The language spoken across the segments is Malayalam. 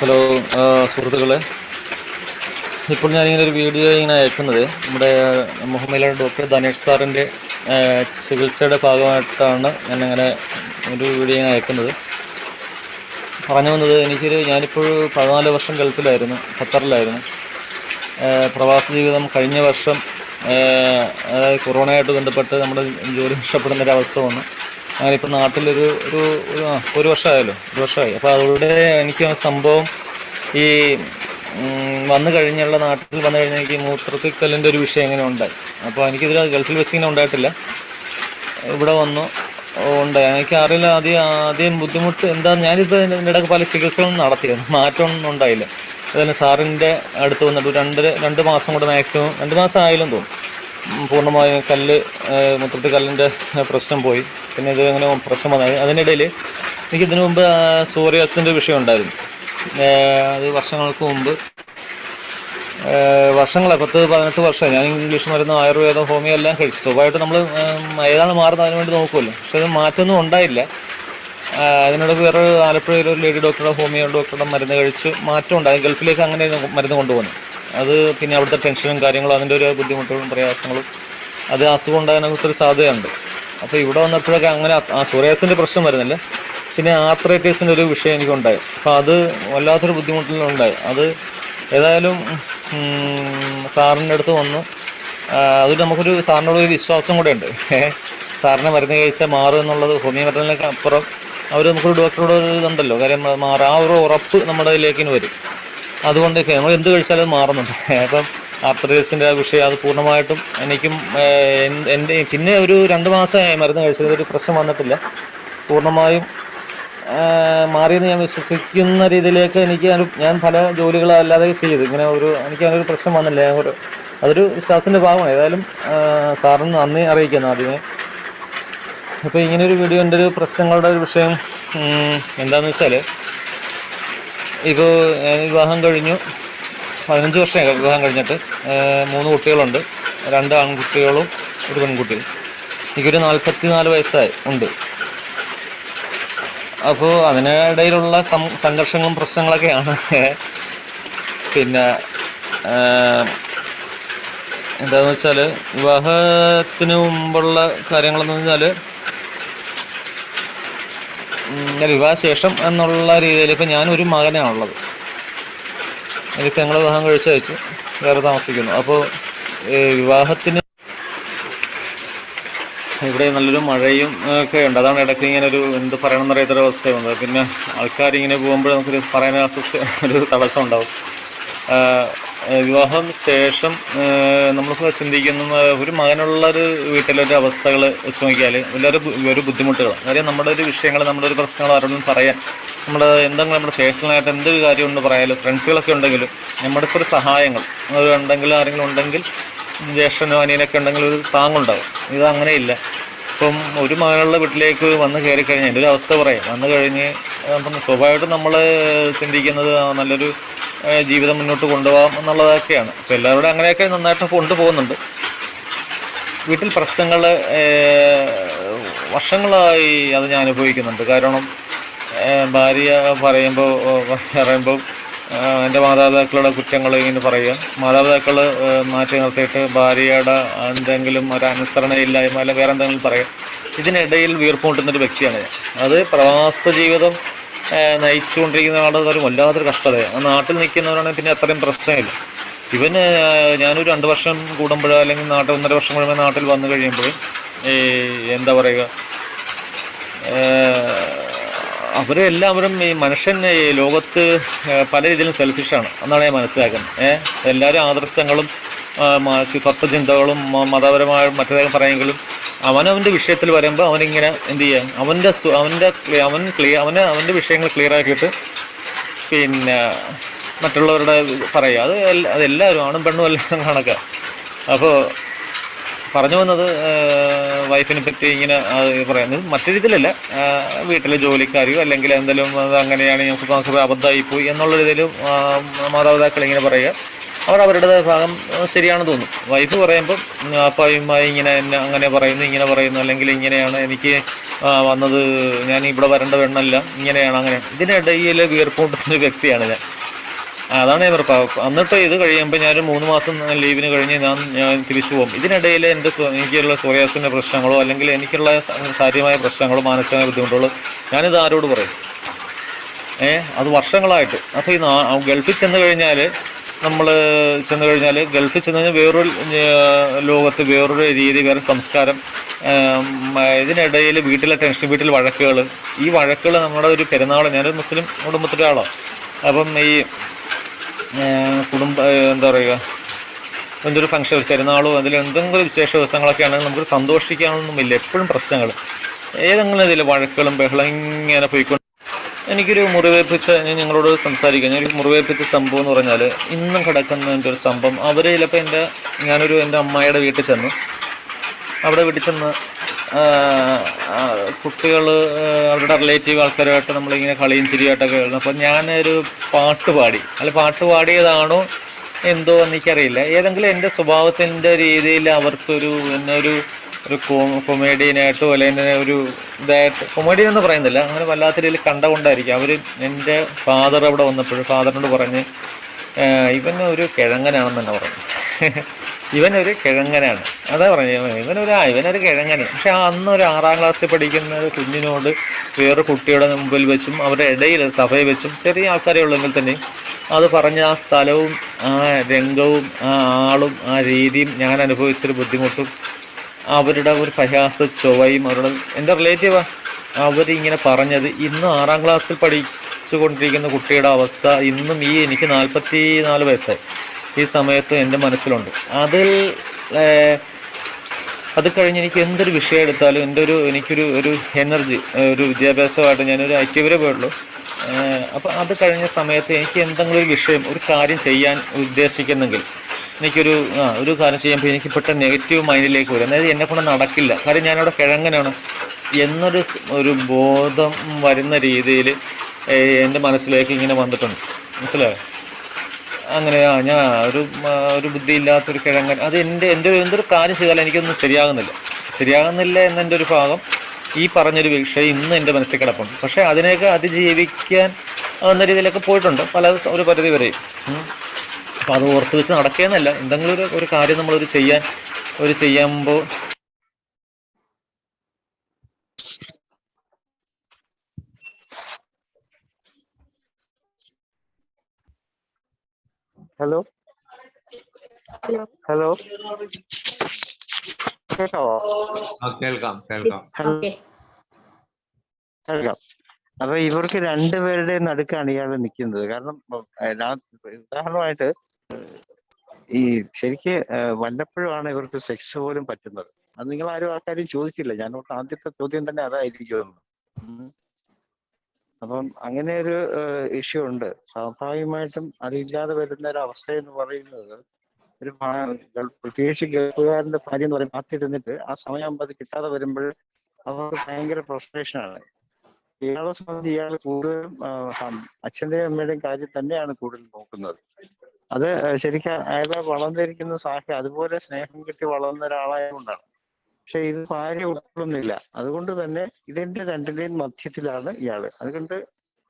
ഹലോ സുഹൃത്തുക്കളെ. ഇപ്പോൾ ഞാനിങ്ങനെ ഒരു വീഡിയോ ഇങ്ങനെ അയക്കുന്നത്. നമ്മുടെ മുഹമ്മയിലെ ഡോക്ടർ ധനേഷ് സാറിന്റെ ചികിത്സയുടെ ഭാഗമായിട്ടാണ് ഞാൻ ഞാനിങ്ങനെ ഒരു വീഡിയോ ഇങ്ങനെ അയക്കുന്നത്. പറഞ്ഞു വന്നത് എനിക്കൊരു ഞാനിപ്പോൾ പതിനാല് വർഷം ഗൾഫിലായിരുന്നു ഖത്തറിലായിരുന്നു. പ്രവാസ ജീവിതം കഴിഞ്ഞ വർഷം കൊറോണയായിട്ട് ബന്ധപ്പെട്ട് നമ്മുടെ ജോലി നഷ്ടപ്പെടുന്ന ഒരു അവസ്ഥ വന്നു. ഇപ്പം നാട്ടിലൊരു ഒരു ഒരു വർഷമായല്ലോ ഒരു വർഷമായി. അപ്പോൾ അവിടെ എനിക്ക് ആ സംഭവം ഈ വന്നു കഴിഞ്ഞുള്ള നാട്ടിൽ വന്നു കഴിഞ്ഞാൽ എനിക്ക് മൂത്രത്തിൽ കല്ലിന്റെ ഒരു വിഷയം ഇങ്ങനെ ഉണ്ടായി. അപ്പോൾ എനിക്കിതിൽ ഗൾഫിൽ വെച്ച് ഇങ്ങനെ ഉണ്ടായിട്ടില്ല. ഇവിടെ വന്നു ഉണ്ടായി. എനിക്ക് അറിയില്ല ആദ്യം ആദ്യം ബുദ്ധിമുട്ട് എന്താ ഞാനിപ്പോൾ ഇതിന്റെ ഇടയ്ക്ക് പല ചികിത്സകളും നടത്തിയത് മാറ്റമൊന്നും ഉണ്ടായില്ല. അതുപോലെ സാറിന്റെ അടുത്ത് വന്നിട്ട് രണ്ട് രണ്ട് മാസം കൂടെ മാക്സിമം രണ്ട് മാസം ആയാലും തോന്നും പൂർണമായും കല്ല് മുത്തത്തിൽ കല്ലിന്റെ പ്രശ്നം പോയി. പിന്നെ ഇത് അങ്ങനെ പ്രശ്നം വന്നത് അതിനിടയിൽ എനിക്ക് ഇതിനു മുമ്പ് സൂര്യാസിന്റെ വിഷയം ഉണ്ടായിരുന്നു. അത് വർഷങ്ങൾക്ക് മുമ്പ്. വർഷങ്ങളെ പത്ത് പതിനെട്ട് വർഷമായി. ഞാൻ ഇംഗ്ലീഷ് മരുന്ന് ആയുർവേദം ഹോമിയോ എല്ലാം കഴിച്ചു. സ്വഭാവമായിട്ട് നമ്മൾ ഏതാണ് മാറുന്നത് അതിന് വേണ്ടി നോക്കുമല്ലോ പക്ഷെ അത് മാറ്റമൊന്നും ഉണ്ടായില്ല. അതിനോട് വേറെ ആലപ്പുഴയിൽ ഒരു ലേഡി ഡോക്ടറുടെ ഹോമിയോ ഡോക്ടറുടെ മരുന്ന് കഴിച്ച്. മാറ്റം ഉണ്ടായി. ഗൾഫിലേക്ക് അങ്ങനെ മരുന്ന് കൊണ്ടുപോകുന്നു അത് പിന്നെ അവിടുത്തെ ടെൻഷനും കാര്യങ്ങളും അതിന്റെ ഒരു ബുദ്ധിമുട്ടുകളും പ്രയാസങ്ങളും. അത് അസുഖം ഉണ്ടാകാനൊക്കെ ഒത്തിരി സാധ്യതയുണ്ട്. അപ്പോൾ ഇവിടെ വന്നപ്പോഴൊക്കെ അങ്ങനെ ആ സോറിയാസിന്റെ പ്രശ്നം വരുന്നില്ല. പിന്നെ ആർത്രൈറ്റീസിന്റെ ഒരു വിഷയം എനിക്കുണ്ടായി. അപ്പോൾ അത് വല്ലാത്തൊരു ബുദ്ധിമുട്ടിലുണ്ടായി. അത് ഏതായാലും സാറിന്റെ അടുത്ത് വന്നു. അതിൽ നമുക്കൊരു സാറിനോട് ഒരു വിശ്വാസം കൂടെ ഉണ്ട്. സാറിനെ മരുന്ന് കഴിച്ചാൽ മാറും എന്നുള്ളത് ഹോമിയോ മരുന്നിനൊക്കെ അപ്പുറം. അവർ നമുക്കൊരു ഡോക്ടറോട് ഒരു ഇതുണ്ടല്ലോ. കാര്യം മാറും ആ ഒരു ഉറപ്പ് നമ്മുടെ ഇതിലേക്കിന് വരും. അതുകൊണ്ടൊക്കെ നമ്മൾ എന്ത് കഴിച്ചാലും മാറുന്നുണ്ട്. അപ്പം ആർത്തറീസിന്റെ ആ വിഷയം അത് പൂർണമായിട്ടും എനിക്കും എന്റെ പിന്നെ ഒരു രണ്ട് മാസമായി മരുന്ന് കഴിച്ചത് ഒരു പ്രശ്നം വന്നിട്ടില്ല. പൂർണമായും മാറിയെന്ന് ഞാൻ വിശ്വസിക്കുന്ന രീതിയിലേക്ക് എനിക്ക് ഞാൻ പല ജോലികളല്ലാതെ ചെയ്തു ഇങ്ങനെ ഒരു എനിക്ക് അങ്ങനെ ഒരു പ്രശ്നം വന്നില്ല. ഒരു അതൊരു വിശ്വാസത്തിന്റെ ഭാഗമാണ്. ഏതായാലും സാറിന് നന്ദി അറിയിക്കുന്നു ആദ്യമേ. അപ്പോൾ ഇങ്ങനെ ഒരു വീഡിയോ എന്റെ ഒരു പ്രശ്നങ്ങളുടെ ഒരു വിഷയം എന്താണെന്ന് വെച്ചാൽ ഇപ്പോൾ വിവാഹം കഴിഞ്ഞു. പതിനഞ്ച് വർഷമായി വിവാഹം കഴിഞ്ഞിട്ട്. മൂന്ന് കുട്ടികളുണ്ട്. രണ്ട് ആൺകുട്ടികളും ഒരു പെൺകുട്ടിയും. എനിക്കൊരു നാൽപ്പത്തി നാല് വയസ്സായി. ഉണ്ട്. അപ്പോൾ അതിനിടയിലുള്ള സം സംഘർഷങ്ങളും പ്രശ്നങ്ങളൊക്കെയാണ്. പിന്നെ എന്താണെന്ന് വെച്ചാൽ വിവാഹത്തിന് മുമ്പുള്ള കാര്യങ്ങളെന്ന് വെച്ചാൽ വിവാഹശേഷം എന്നുള്ള രീതിയിൽ ഇപ്പം ഞാനൊരു മകനാണുള്ളത്. എനിക്ക് ഞങ്ങൾ വിവാഹം കഴിച്ചയച്ചു വേറെ താമസിക്കുന്നു. അപ്പോൾ വിവാഹത്തിന് ഇവിടെ നല്ലൊരു മഴയും ഒക്കെ ഉണ്ട്. അതാണ് ഇടയ്ക്ക് ഇങ്ങനെ ഒരു എന്ത് പറയണം എന്നറിയാത്തൊരു അവസ്ഥ വന്നത്. പിന്നെ ആൾക്കാരിങ്ങനെ പോകുമ്പോൾ നമുക്കൊരു പറയാൻ അസ്വസ്ഥ ഒരു തടസ്സം ഉണ്ടാവും. വിവാഹം ശേഷം നമ്മൾ ചിന്തിക്കുന്ന ഒരു മകനുള്ള ഒരു വീട്ടിലൊരു അവസ്ഥകൾ വെച്ച് നോക്കിയാൽ വലിയൊരു ഒരു ബുദ്ധിമുട്ടുകളാണ് കാര്യം നമ്മുടെ ഒരു വിഷയങ്ങൾ നമ്മുടെ ഒരു പ്രശ്നങ്ങൾ ആരോടും പറയാൻ നമ്മൾ എന്തെങ്കിലും നമ്മുടെ പേഴ്സണലായിട്ട് എന്തൊരു കാര്യം ഉണ്ട് പറയാലും ഫ്രണ്ട്സുകളൊക്കെ ഉണ്ടെങ്കിലും നമ്മുടെ ഇപ്പോൾ ഒരു സഹായങ്ങൾ ഉണ്ടെങ്കിൽ ആരെങ്കിലും ഉണ്ടെങ്കിൽ ജ്യേഷ്ഠനോ അനിയനൊക്കെ ഉണ്ടെങ്കിൽ ഒരു താങ്ങുണ്ടാവും. ഇത് അങ്ങനെയില്ല ഇപ്പം ഒരു മകനുള്ള വീട്ടിലേക്ക് വന്ന് കയറി കഴിഞ്ഞാൽ എന്റെ ഒരു അവസ്ഥ പറയാം. വന്നു കഴിഞ്ഞ് അപ്പം സ്വാഭാവികമായിട്ടും നമ്മൾ ചിന്തിക്കുന്നത് നല്ലൊരു ജീവിതം മുന്നോട്ട് കൊണ്ടുപോകാം എന്നുള്ളതൊക്കെയാണ്. അപ്പോൾ എല്ലാവരും അങ്ങനെയൊക്കെ നന്നായിട്ട് കൊണ്ടുപോകുന്നുണ്ട്. വീട്ടിൽ പ്രശ്നങ്ങൾ വർഷങ്ങളായി അത് ഞാൻ അനുഭവിക്കുന്നുണ്ട്. കാരണം ഭാര്യ പറയുമ്പോൾ പറയുമ്പോൾ എന്റെ മാതാപിതാക്കളുടെ കുറ്റങ്ങൾ ഇങ്ങനെ പറയുക. മാതാപിതാക്കൾ മാറ്റി നിർത്തിയിട്ട് ഭാര്യയുടെ എന്തെങ്കിലും ഒരു അനുസരണയില്ലായ്മ അല്ലെങ്കിൽ വേറെ എന്തെങ്കിലും പറയുക ഇതിനിടയിൽ വീർപ്പുമുട്ടുന്നൊരു വ്യക്തിയാണ് ഞാൻ. അത് പ്രവാസ ജീവിതം നയിച്ചുകൊണ്ടിരിക്കുന്ന ആളുകൾ ഒരു വല്ലാത്തൊരു കഷ്ടതയാണ് നാട്ടിൽ നിൽക്കുന്നവരാണെങ്കിൽ പിന്നെ അത്രയും പ്രശ്നമില്ല. ഇവന് ഞാനൊരു രണ്ട് വർഷം കൂടുമ്പോഴോ അല്ലെങ്കിൽ നാട്ടിൽ ഒന്നര വർഷം കഴിയുമ്പോൾ നാട്ടിൽ വന്നു കഴിയുമ്പോൾ ഈ എന്താ പറയുക അവരെ എല്ലാവരും ഈ മനുഷ്യൻ ഈ ലോകത്ത് പല രീതിയിലും സെൽഫിഷാണ് എന്നാണ് ഞാൻ മനസ്സിലാക്കുന്നത്. ഏഹ് എല്ലാവരും ആദർശങ്ങളും തത്വചിന്തകളും മതപരമായ മറ്റേതെങ്കിലും പറയുമെങ്കിലും അവനവന്റെ വിഷയത്തിൽ വരുമ്പോൾ അവനിങ്ങനെ എന്ത് ചെയ്യാം അവന്റെ അവന്റെ അവൻ ക്ലിയർ അവന് അവന്റെ വിഷയങ്ങൾ ക്ലിയർ ആക്കിയിട്ട് പിന്നെ മറ്റുള്ളവരുടെ പറയുക. അത് അതെല്ലാവരും ആണും പെണ്ണും എല്ലാം കണക്ക്. അപ്പോൾ പറഞ്ഞു വന്നത് വൈഫിനെ പറ്റി ഇങ്ങനെ പറയുന്നത്. മറ്റു രീതിയിലല്ല വീട്ടിലെ ജോലിക്കാരെയോ അല്ലെങ്കിൽ എന്തെങ്കിലും അങ്ങനെയാണ് ഞങ്ങൾക്ക് നമുക്ക് അബദ്ധമായി പോയി എന്നുള്ള രീതിയിലും മാതാപിതാക്കൾ ഇങ്ങനെ പറയുക. അവർ അവരുടേതായ ഭാഗം ശരിയാണ് തോന്നും. വൈഫ് പറയുമ്പം അപ്പായുമായി ഇങ്ങനെ എന്നെ അങ്ങനെ പറയുന്നു ഇങ്ങനെ പറയുന്നു അല്ലെങ്കിൽ ഇങ്ങനെയാണ് എനിക്ക് വന്നത് ഞാൻ ഇവിടെ വരേണ്ട വെണ്ണല്ല ഇങ്ങനെയാണ് അങ്ങനെ. ഇതിനിടയിൽ വീർപ്പൂട്ടുന്ന വ്യക്തിയാണ് ഞാൻ. അതാണ് ഞാൻ പറഞ്ഞത് എന്നിട്ട് ഇത് കഴിയുമ്പോൾ ഞാനൊരു മൂന്ന് മാസം ലീവിന് കഴിഞ്ഞ് ഞാൻ ഞാൻ തിരിച്ചു പോകും. ഇതിനിടയിൽ എന്റെ എനിക്കുള്ള സോറിയാസിന്റെ പ്രശ്നങ്ങളോ അല്ലെങ്കിൽ എനിക്കുള്ള ശാരീരികമായ പ്രശ്നങ്ങളോ മാനസികമായ ബുദ്ധിമുട്ടുകളോ ഞാനിത് ആരോട് പറയും? ഏഹ് അത് വർഷങ്ങളായിട്ട്. അപ്പോൾ ഈ ഗൾഫിൽ ചെന്ന് കഴിഞ്ഞാൽ നമ്മൾ ചെന്ന് കഴിഞ്ഞാൽ ഗൾഫിൽ ചെന്ന് കഴിഞ്ഞാൽ വേറൊരു ലോകത്ത് വേറൊരു രീതി വേറെ സംസ്കാരം ഇതിനിടയിൽ വീട്ടിലെ ടെൻഷൻ വീട്ടിൽ വഴക്കുകൾ ഈ വഴക്കുകൾ നമ്മുടെ ഒരു പെരുന്നാൾ ഞാനൊരു മുസ്ലിം കുടുംബത്തിലെ ആളാണ് അപ്പം ഈ കുടുംബ എന്താ പറയുക എന്തൊരു ഫംഗ്ഷൻ പെരുന്നാളോ അതിൽ എന്തെങ്കിലും വിശേഷ ദിവസങ്ങളൊക്കെ ആണെങ്കിൽ നമുക്ക് സന്തോഷിക്കാനൊന്നുമില്ല എപ്പോഴും പ്രശ്നങ്ങൾ ഏതെങ്കിലും ഇതിൽ വഴക്കുകളും ബഹളം ഇങ്ങനെ പോയിക്കൊണ്ട് എനിക്കൊരു മുറിവേൽപ്പിച്ച ഞാൻ നിങ്ങളോട് സംസാരിക്കാം. ഞാൻ മുറിവേൽപ്പിച്ച സംഭവം എന്ന് പറഞ്ഞാൽ ഇന്നും കിടക്കുന്ന എന്റെ ഒരു സംഭവം. അവർ ചിലപ്പോൾ എന്റെ ഞാനൊരു എന്റെ അമ്മായിയുടെ വീട്ടിൽ ചെന്നു. അവിടെ വീട്ടിൽ ചെന്ന് കുട്ടികൾ അവരുടെ റിലേറ്റീവ് ആൾക്കാരുമായിട്ട് നമ്മളിങ്ങനെ കളിയും ചിരിയായിട്ടൊക്കെ എഴുതുന്നു അപ്പോൾ ഞാനൊരു പാട്ട് പാടി. അല്ല പാട്ട് പാടിയതാണോ എന്തോ എനിക്കറിയില്ല. ഏതെങ്കിലും എന്റെ സ്വഭാവത്തിന്റെ രീതിയിൽ അവർക്കൊരു എന്നെ ഒരു കൊമേഡിയനായിട്ട് അല്ലെങ്കിൽ ഒരു ഇതായിട്ട് കൊമേഡിയൻ എന്ന് പറയുന്നില്ല. അങ്ങനെ വല്ലാത്ത രീതിയിൽ കണ്ടുകൊണ്ടായിരിക്കും. അവർ എന്റെ ഫാദർ അവിടെ വന്നപ്പോഴും ഫാദറിനോട് പറഞ്ഞ് "ഏഹ് ഇവൻ ഒരു കിഴങ്ങനാണെന്ന് തന്നെ പറഞ്ഞു. ഇവനൊരു കിഴങ്ങനാണ്. അതാ പറഞ്ഞു ഇവനൊരു ഇവനൊരു കിഴങ്ങന് പക്ഷെ അന്ന് ഒരു ആറാം ക്ലാസ്സിൽ പഠിക്കുന്ന ഒരു കുഞ്ഞിനോട് വേറെ കുട്ടിയുടെ മുമ്പിൽ വെച്ചും അവരുടെ ഇടയിൽ സഭയിൽ വെച്ചും ചെറിയ ആൾക്കാരെ ഉള്ളെങ്കിൽ തന്നെ അത് പറഞ്ഞ ആ സ്ഥലവും ആ രംഗവും ആ ആളും ആ രീതിയും ഞാൻ അനുഭവിച്ചൊരു ബുദ്ധിമുട്ടും അവരുടെ ഒരു പരിഹാസ ചൊവ്വയും അവരുടെ എന്റെ റിലേറ്റീവ് അവരിങ്ങനെ പറഞ്ഞത് ഇന്ന് ആറാം ക്ലാസ്സിൽ പഠിച്ചു കൊണ്ടിരിക്കുന്ന കുട്ടിയുടെ അവസ്ഥ ഇന്നും ഈ എനിക്ക് നാൽപ്പത്തി നാല് വയസ്സായി. ഈ സമയത്ത് എന്റെ മനസ്സിലുണ്ട്. അതിൽ അത് കഴിഞ്ഞ് എനിക്ക് എന്തൊരു വിഷയം എടുത്താലും എന്റെ ഒരു എനിക്കൊരു ഒരു എനർജി ഒരു വിദ്യാഭ്യാസമായിട്ട് ഞാനൊരു ആക്റ്റീവരെ പോയുള്ളൂ അപ്പോൾ അത് കഴിഞ്ഞ സമയത്ത് എനിക്ക് എന്തെങ്കിലും ഒരു വിഷയം ഒരു കാര്യം ചെയ്യാൻ ഉദ്ദേശിക്കുന്നെങ്കിൽ എനിക്കൊരു ഒരു കാര്യം ചെയ്യുമ്പോൾ എനിക്ക് പെട്ടെന്ന് നെഗറ്റീവ് മൈൻഡിലേക്ക് വരും. അതായത് എന്നെ കൊണ്ട് നടക്കില്ല. കാര്യം ഞാനവിടെ കിഴങ്ങനാണ്. എന്നൊരു ഒരു ബോധം വരുന്ന രീതിയിൽ എന്റെ മനസ്സിലേക്ക് ഇങ്ങനെ വന്നിട്ടുണ്ട്. മനസ്സിലായോ? അങ്ങനെ ആ ഞാൻ ഒരു ഒരു ബുദ്ധിയില്ലാത്തൊരു കിഴങ്ങൻ. അത് എന്റെ എന്റെ എന്തൊരു കാര്യം ചെയ്താലും എനിക്കൊന്നും ശരിയാകുന്നില്ല. ശരിയാകുന്നില്ല എന്നെന്റെ ഒരു ഭാഗം ഈ പറഞ്ഞൊരു വിഷയം ഇന്ന് എന്റെ മനസ്സിൽ കിടപ്പുണ്ട്. പക്ഷേ അതിനെയൊക്കെ അതിജീവിക്കാൻ എന്ന രീതിയിലൊക്കെ പോയിട്ടുണ്ട്. പല ഒരു പരിധി വരെയും. അപ്പോൾ അത് ഓർത്ത് വെച്ച് നടക്കുകയെന്നല്ല എന്തെങ്കിലും ഒരു ഒരു കാര്യം നമ്മളൊരു ചെയ്യാൻ ഒരു ചെയ്യുമ്പോൾ ഹലോ? ഹലോ? കേൾക്കാവോ കേൾക്കാം കേൾക്കാം. കേൾക്കാം. അപ്പൊ ഇവർക്ക് രണ്ടുപേരുടെ നടുക്കാണ് ഇയാൾ നിൽക്കുന്നത് കാരണം ഞാൻ ഉദാഹരണമായിട്ട് ഈ ശരിക്ക് വല്ലപ്പോഴുമാണ് ഇവർക്ക് സെക്സ് പോലും പറ്റുന്നത്. അത് നിങ്ങൾ ആരും ആൾക്കാരും ചോദിച്ചില്ല. ഞാൻ ആദ്യത്തെ ചോദ്യം തന്നെ അതായിരിക്കും. അപ്പം അങ്ങനെ ഒരു ഇഷ്യൂ ഉണ്ട്. സ്വാഭാവികമായിട്ടും അതില്ലാതെ വരുന്ന ഒരു അവസ്ഥ എന്ന് പറയുന്നത് ഒരു പ്രത്യേകിച്ച് ഗൾഫുകാരന്റെ ഭാര്യ എന്ന് പറയും കാത്തിരുന്നിട്ട് ആ സമയമാകുമ്പോൾ അത് കിട്ടാതെ വരുമ്പോൾ അവർക്ക് ഭയങ്കര ഫ്രസ്ട്രേഷൻ ആണ്. ഇയാളെ സംബന്ധിച്ച് ഇയാൾ കൂടുതലും അച്ഛന്റെയും അമ്മയുടെയും കാര്യം തന്നെയാണ് കൂടുതൽ നോക്കുന്നത്. അത് ശരിക്കും അയാളെ വളർന്നിരിക്കുന്ന സാഹചര്യം അതുപോലെ സ്നേഹം കിട്ടി വളർന്ന ഒരാളായതുകൊണ്ടാണ്. പക്ഷെ ഇത് ഭാര്യ ഉൾക്കൊള്ളുന്നില്ല. അതുകൊണ്ട് തന്നെ ഇതിന്റെ രണ്ടിന്റെയും മധ്യത്തിലാണ് ഇയാൾ. അതുകൊണ്ട്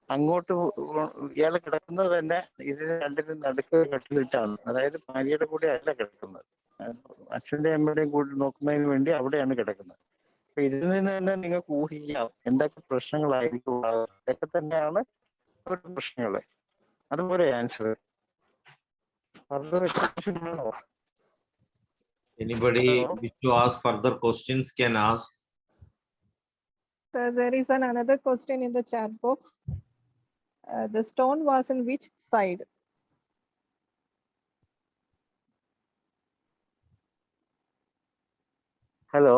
അങ്ങോട്ട് ഇയാൾ കിടക്കുന്നത് തന്നെ ഇതിന് രണ്ടിനും നടുക്ക് കെട്ടിലിട്ടാണ്. അതായത് ഭാര്യയുടെ കൂടെ അല്ല കിടക്കുന്നത്. അച്ഛന്റെ അമ്മയുടെയും കൂടി നോക്കുന്നതിന് വേണ്ടി അവിടെയാണ് കിടക്കുന്നത്. അപ്പൊ ഇതിൽ നിന്ന് തന്നെ നിങ്ങൾക്ക് ഊഹിക്കാം എന്തൊക്കെ പ്രശ്നങ്ങളായിരിക്കും ഇതൊക്കെ തന്നെയാണ് അവരുടെ പ്രശ്നങ്ങൾ. അതുപോലെ answer വേണോ Anybody Hello. wish to ask further questions can ask. So there is an another question in the chat box. Uh, the stone was in which side? Hello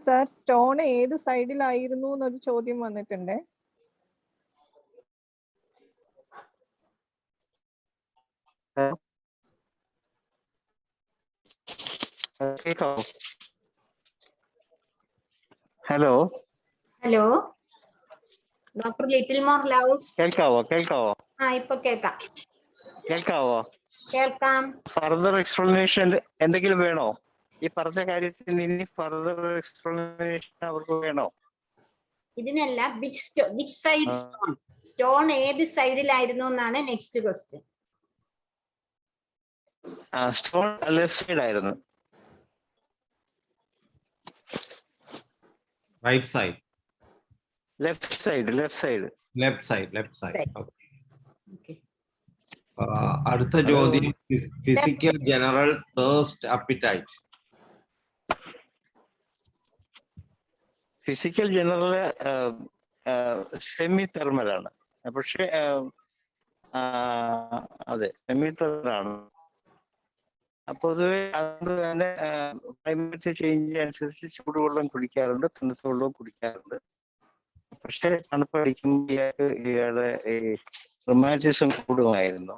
sir stone ഏത് സൈഡിലായിരുന്നു എന്നൊരു ചോദ്യം വന്നിട്ടുണ്ട് കേൾക്കാവോ? Hello? Hello? Doctor little more loud കേൾക്കാവോ? കേൾക്കാവോ? ആ ഇപ്പൊ കേൾക്കാം. കേൾക്കാവോ? കേൾക്കാം. ഫർദർ എക്സ്പ്ലനേഷൻ എന്തെങ്കിലും വേണോ? ഈ പറഞ്ഞ കാര്യത്തിൽ ഇനി ഫർദർ എക്സ്പ്ലനേഷൻ അവർക്ക് വേണോ? ഇതിനല്ല വിച്ച് സൈഡ്. സ്റ്റോൺ സ്റ്റോൺ ഏത് സൈഡിലായിരുന്നു എന്നാണ് next question stone left side ആയിരുന്നു. Right side left side left side left side left side അടുത്ത ചോദ്യം. Physical general thirst appetite physical general semi തെർമലാണ് പക്ഷെ അതെ സെമി തെർമലാണ് പൊതുവെ അതുകൊണ്ട് തന്നെ ക്ലൈമറ്റ് ചേഞ്ച് അനുസരിച്ച് ചൂടുവെള്ളം കുടിക്കാറുണ്ട് തണുത്ത വെള്ളവും കുടിക്കാറുണ്ട്. പക്ഷെ തണുപ്പടിക്കുമ്പോൾ ഇയാൾക്ക് ഇയാളുടെ ഈ റൊമാന്റിസം കൂടുമായിരുന്നു.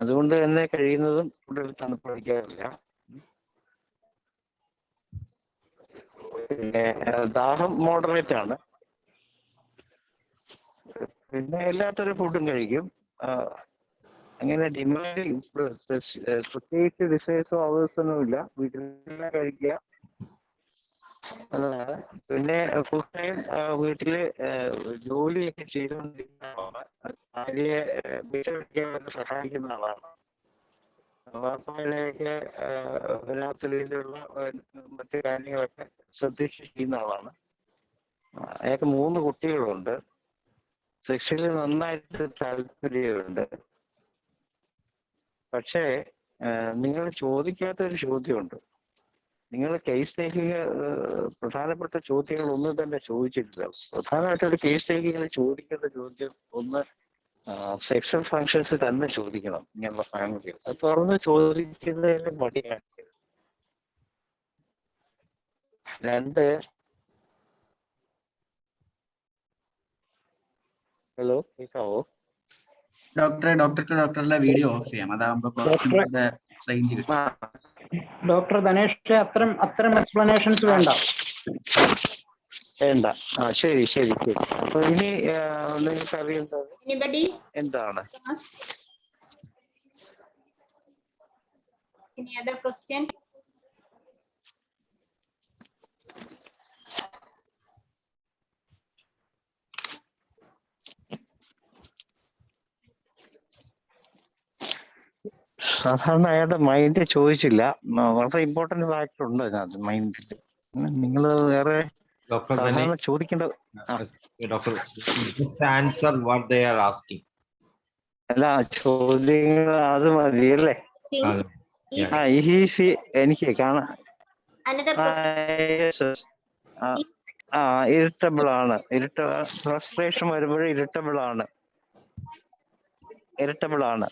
അതുകൊണ്ട് തന്നെ കഴിയുന്നതും കൂടുതൽ തണുപ്പടിക്കാറില്ല പിന്നെ ദാഹം മോഡറേറ്റ് ആണ്. പിന്നെ എല്ലാത്തരം ഫുഡും കഴിക്കും. അങ്ങനെ ഡിമാൻഡ് പ്രത്യേകിച്ച് ഡിസൈസോ അവേഴ്സ് വീട്ടിൽ കഴിക്കുക അതാണ് പിന്നെ ഫുൾ ടൈം വീട്ടിൽ ജോലിയൊക്കെ ചെയ്തുകൊണ്ടിരിക്കുന്ന ആളാണ്. ഭാര്യയെ വീട്ടിൽ സഹായിക്കുന്ന ആളാണ്. വാർത്തകളെയൊക്കെ രാത്രിയിലുള്ള മറ്റു കാര്യങ്ങളൊക്കെ ശ്രദ്ധിച്ച് ചെയ്യുന്ന ആളാണ്. അയാൾക്ക് മൂന്ന് കുട്ടികളുണ്ട്. സെക്ഷനിൽ നന്നായിട്ട് താല്പര്യമുണ്ട്. പക്ഷേ നിങ്ങൾ ചോദിക്കാത്ത ഒരു ചോദ്യമുണ്ട്. നിങ്ങൾ കേസ് ടേക്കിങ് പ്രധാനപ്പെട്ട ചോദ്യങ്ങൾ ഒന്നും തന്നെ ചോദിച്ചിട്ടില്ല. പ്രധാനമായിട്ട് ഒരു കേസ് ടേക്കിങ്ങിൽ ചോദിക്കുന്ന ചോദ്യം ഒന്ന് സെക്ഷൽ ഫങ്ഷൻസ് തന്നെ ചോദിക്കണം ഇങ്ങനെയുള്ള ഫാമിലികൾ അത് തുറന്ന് ചോദിക്കുന്നതിന് മടിയാണ്. രണ്ട് ഹലോ കേൾക്കാവോ ഡോക്ടറെ ഡോക്ടർക്ക് ഡോക്ടറിലെ ഡോക്ടറുടെ വീഡിയോ ഓഫ് ചെയ്യാം അതാകുമ്പോ റേഞ്ച് ഡോക്ടർ ധനേഷ് അത്തരം അത്തരം എക്സ്പ്ലനേഷൻസ് വേണ്ട. വേണ്ട. ആ ശരി ശരി ശരി. അപ്പൊ ഇനി നിങ്ങൾക്ക് അറിയേണ്ടത് എന്താണ്? Any other question? സാധാരണ അയാളുടെ മൈൻഡ് ചോദിച്ചില്ല വളരെ ഇമ്പോർട്ടന്റ് ഫാക്ടർ ഉണ്ട് അതിനകത്ത് മൈൻഡിൽ നിങ്ങൾ വേറെ സാധാരണ ചോദിക്കേണ്ട ആ. Doctor answer what they are asking അല്ല ചോദ്യങ്ങൾ അത് മതി അല്ലേ? ആ എനിക്ക് കാണാം. ആ, ഇറിറ്റബിൾ ആണ്. ഇറിറ്റ ഫ്രസ്ട്രേഷൻ വരുമ്പോഴേ ഇറിറ്റബിൾ ആണ്. ഇറിറ്റബിൾ ആണ്.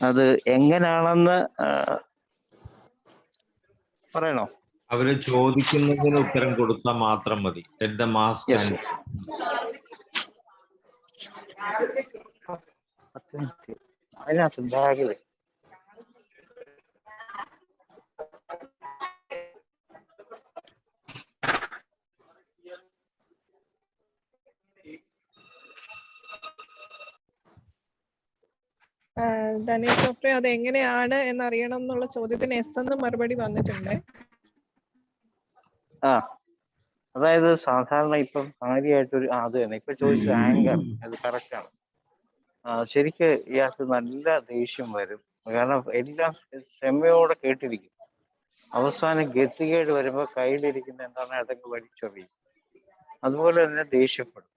അത് എങ്ങനെയാണെന്ന് പറയണോ? അവർ ചോദിക്കുന്നതിന് ഉത്തരം കൊടുത്താൽ മാത്രം മതി. എന്റെ മാസ്ക് അതിനകത്ത് ബാഗിൽ ധനേഷ് ഡോക്ടറെ അത് എങ്ങനെയാണ് എന്നറിയണം എന്നുള്ള ചോദ്യത്തിന് എസ് എന്ന് മറുപടി വന്നിട്ടുണ്ട്. ആ അതായത് സാധാരണ ഇപ്പം കാര്യമായിട്ടൊരു അത് തന്നെ. ഇപ്പൊ ചോദിച്ചു ആങ്കർ അത് കറക്റ്റ് ആണ്. ശരിക്ക് ഇയാൾക്ക് നല്ല ദേഷ്യം വരും. കാരണം എല്ലാം ക്ഷമയോടെ കേട്ടിരിക്കും. അവസാനം ഗതികേട് വരുമ്പോ കയ്യിലിരിക്കുന്ന എന്താണ് അതൊക്കെ വലിച്ചെറിയും. അതുപോലെ തന്നെ ദേഷ്യപ്പെടും.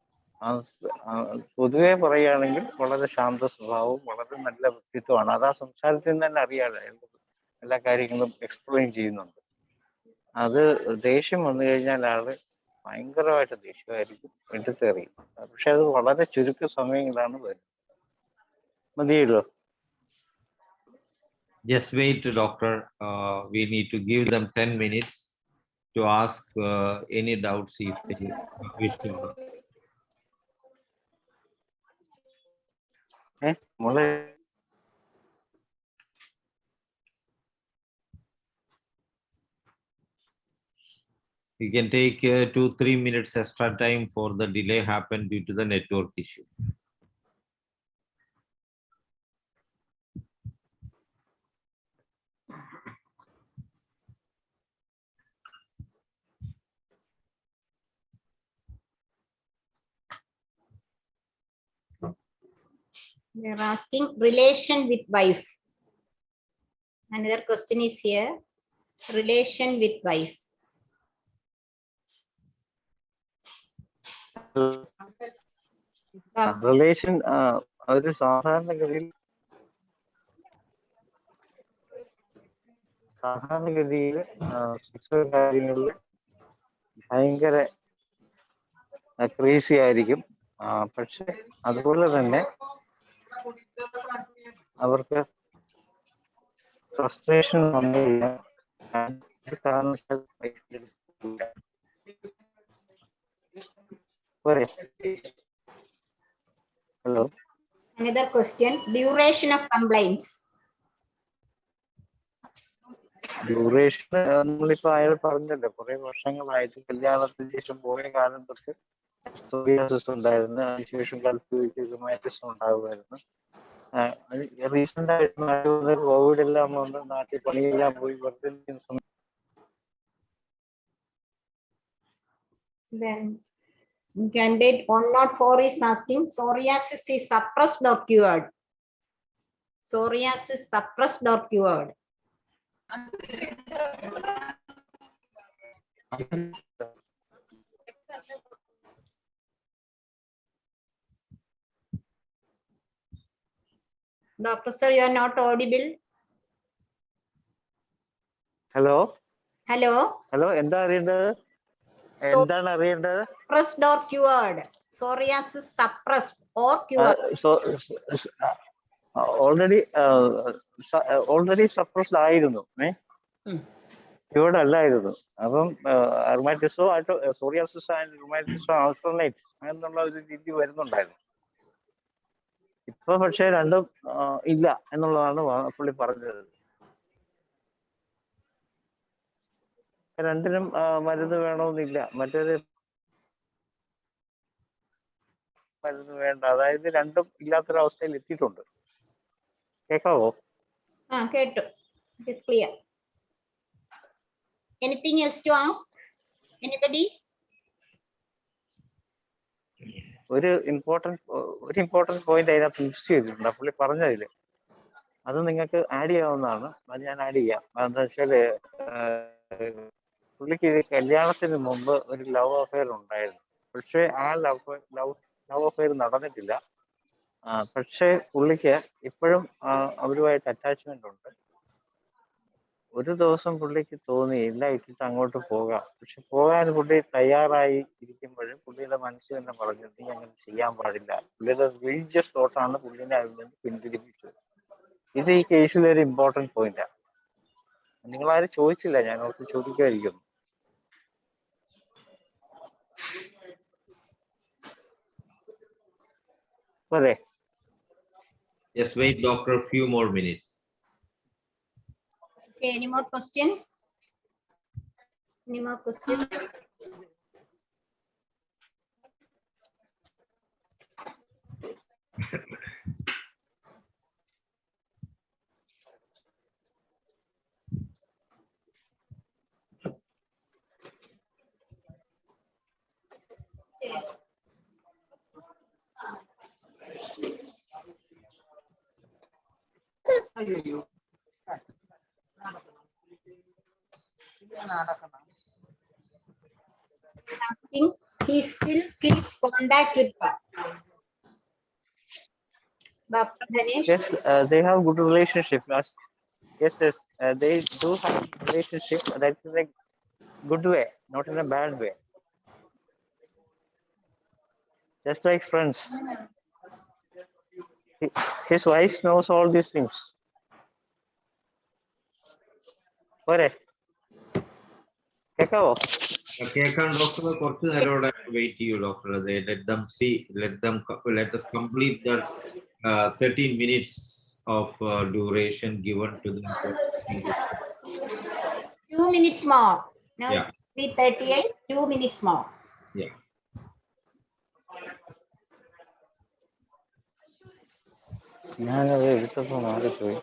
പൊതുവെ പറയുകയാണെങ്കിൽ വളരെ ശാന്ത സ്വഭാവവും വളരെ നല്ല വ്യക്തിത്വമാണ്. അത് ആ സംസാരത്തിൽ നിന്ന് തന്നെ അറിയാലോ എല്ലാ കാര്യങ്ങളും എക്സ്പ്ലെയിൻ ചെയ്യുന്നുണ്ട്. അത് ദേഷ്യം വന്നു കഴിഞ്ഞാൽ ആൾ ഭയങ്കരമായിട്ട് ദേഷ്യമായിരിക്കും എടുത്തെറിയും പക്ഷെ അത് വളരെ ചുരുക്ക സമയങ്ങളാണ് വരുന്നത്. മതിയല്ലോ? Just wait, doctor. Uh, we need to give them 10 minutes to ask uh, any doubts if they wish to. you can take uh, two three minutes extra time for the delay happen due to the network issue. They're asking relation with wife. Another question is here, relation with wife. Uh, relation ഒരു സാധാരണഗതിയിൽ സാധാരണഗതിയിൽ സെക്സ്വൽ കാര്യങ്ങളിൽ ഭയങ്കര ക്രീസി ആയിരിക്കും പക്ഷെ അതുപോലെ തന്നെ അവർക്ക് ഫ്രസ്ട്രേഷൻ വന്നില്ല. Hello Another question, duration of complaints. Duration നമ്മളിപ്പോ അയാൾ പറഞ്ഞല്ലോ കുറെ വർഷങ്ങളായിട്ട് കല്യാണത്തിന് ശേഷം പോയ കാലം തൊട്ട് സോറിയാസിസ് ഉണ്ടായിരുന്നു അതിനുശേഷം കൽപ്പിമാറ്റിസ് ഉണ്ടാകുമായിരുന്നു റീസെന്റ് ആയിട്ട് നാട്ടിൽ കോവിഡ് എല്ലാം വന്ന് നാട്ടിൽ പണിയെല്ലാം പോയി വെറുതെ ഇരിക്കുന്ന സമയത്ത് Then candidate one not four is asking psoriasis is suppressed or cured? Psoriasis suppressed or cured? Doctor sir, you are not audible. Hello Hello, hello എന്താ അറിയേണ്ടത് എന്താണ് അറിയേണ്ടത് suppressed or cured? Psoriasis suppressed or cured? Already already suppressed ആയിരുന്നു ഏ. ക്യൂർഡ് അല്ലായിരുന്നു അപ്പം റുമാറ്റിസോ ആയിട്ട് സോറിയാസിസോ ആൻഡ് റുമാറ്റിസോ ആൾട്ടർനേറ്റ് എന്നുള്ള ഒരു രീതി വരുന്നുണ്ടായിരുന്നു ഇപ്പൊ പക്ഷേ രണ്ടും ഇല്ല എന്നുള്ളതാണ് പുള്ളി പറഞ്ഞത്. രണ്ടിനും മരുന്ന് വേണമെന്നില്ല മറ്റേത് മരുന്ന് വേണ്ട. അതായത് രണ്ടും ഇല്ലാത്തൊരവസ്ഥയിൽ എത്തിയിട്ടുണ്ട്. കേക്കാവോ? ആ കേട്ടു. It is clear anything else to ask Anybody? ഒരു ഇമ്പോർട്ടന്റ് ഒരു ഇമ്പോർട്ടന്റ് പോയിന്റ് അതിനകത്ത് മിസ് ചെയ്തിട്ടുണ്ട്. പുള്ളി പറഞ്ഞതിൽ. അത് നിങ്ങൾക്ക് ആഡ് ചെയ്യാവുന്നതാണ്. അത് ഞാൻ ആഡ് ചെയ്യാം. എന്താ വെച്ചാൽ പുള്ളിക്ക് കല്യാണത്തിന് മുമ്പ് ഒരു ലവ് അഫെയർ ഉണ്ടായിരുന്നു. പക്ഷേ ആ ലവ് ലവ് ലവ് അഫെയർ നടന്നിട്ടില്ല. പക്ഷേ പുള്ളിക്ക് ഇപ്പോഴും അവരുമായിട്ട് അറ്റാച്ച്മെന്റ് ഉണ്ട്. ഒരു ദിവസം പുള്ളിക്ക് തോന്നി ഇല്ല ഇട്ടിട്ട് അങ്ങോട്ട് പോകാം. പക്ഷെ പോകാൻ പുള്ളി തയ്യാറായി ഇരിക്കുമ്പോഴും പുള്ളിയുടെ മനസ്സ് തന്നെ പറഞ്ഞു നീ അങ്ങനെ ചെയ്യാൻ പാടില്ല. പുള്ളിയുടെ റിലീജിയസ് തോട്ടാണ് പുള്ളിനെ അതിൽ നിന്ന് പിന്തിരിപ്പിച്ചത്. ഇത് ഈ കേസിലെ ഒരു ഇമ്പോർട്ടന്റ് പോയിന്റാണ് നിങ്ങൾ ആരും ചോദിച്ചില്ല ഞാൻ ഓർത്ത് ചോദിക്കുമായിരിക്കും അതെ. Just wait, doctor, a. Okay, any more question? Any more questions? Asking, he still keeps contact with her. Yes uh, they have good relationship. Yes yes, uh, they do have relationship. That's a good way not in a bad way. Just like friends. His wife knows all these things. പോരെ കേക്കാവോ കേൾക്കാൻ ഡോക്ടർ കുറച്ച് നേരം ഇവിടെ വെയിറ്റ് ചെയ്യൂ doctor let them see let them let us complete the uh, 13 minutes of uh, duration given to them. Two minutes more. Now Yeah. three thirty-eight, two minutes more. Yeah. ഞാനത് എടുത്തപ്പോ മാറിപ്പോയി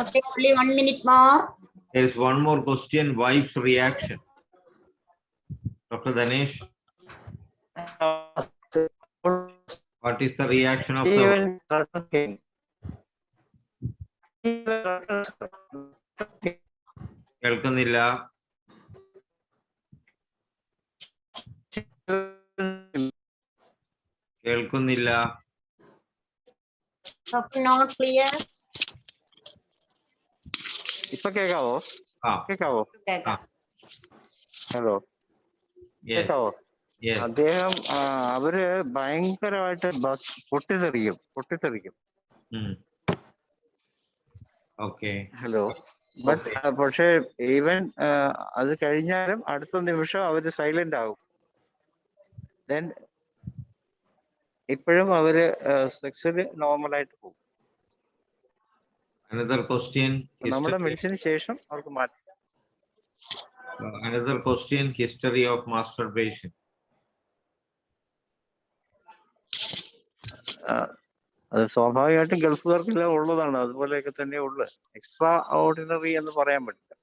Okay, only one minute more. There's one more question. Wife's reaction. Dr. Danish. What is the reaction of the കേൾക്കുന്നില്ല കേൾക്കുന്നില്ല. Not clear. ഇപ്പൊ കേക്കാവോ? ആ. കേക്കാവോ? കേൾക്കാം. ഹലോ യെസ് കേക്കാവോ? അദ്ദേഹം അവർ ഭയങ്കരമായിട്ട് ബസ് പൊട്ടിത്തെറിക്കും. പൊട്ടിത്തെറിക്കും. ഓക്കെ ഹലോ ബട്ട് പക്ഷെ ഈവൻ അത് കഴിഞ്ഞാലും അടുത്ത നിമിഷം അവർ സൈലന്റ് ആകും ദെൻ ഇപ്പോഴും അവർ സെക്സ്വലി നോർമൽ ആയിട്ട് പോകും. നമ്മുടെ മെഡിസിന് ശേഷം അവർക്ക് മാറ്റി. Another question: ഓഫ് മാസ്റ്റർബേഷൻ ആ, അത് സ്വാഭാവികമായിട്ടും ഗൾഫുകാർക്കെല്ലാം ഉള്ളതാണ്. അതുപോലെയൊക്കെ തന്നെ ഉള്ളത് എക്സ്ട്രാ ഓർഡിനറി എന്ന് പറയാൻ പറ്റില്ല.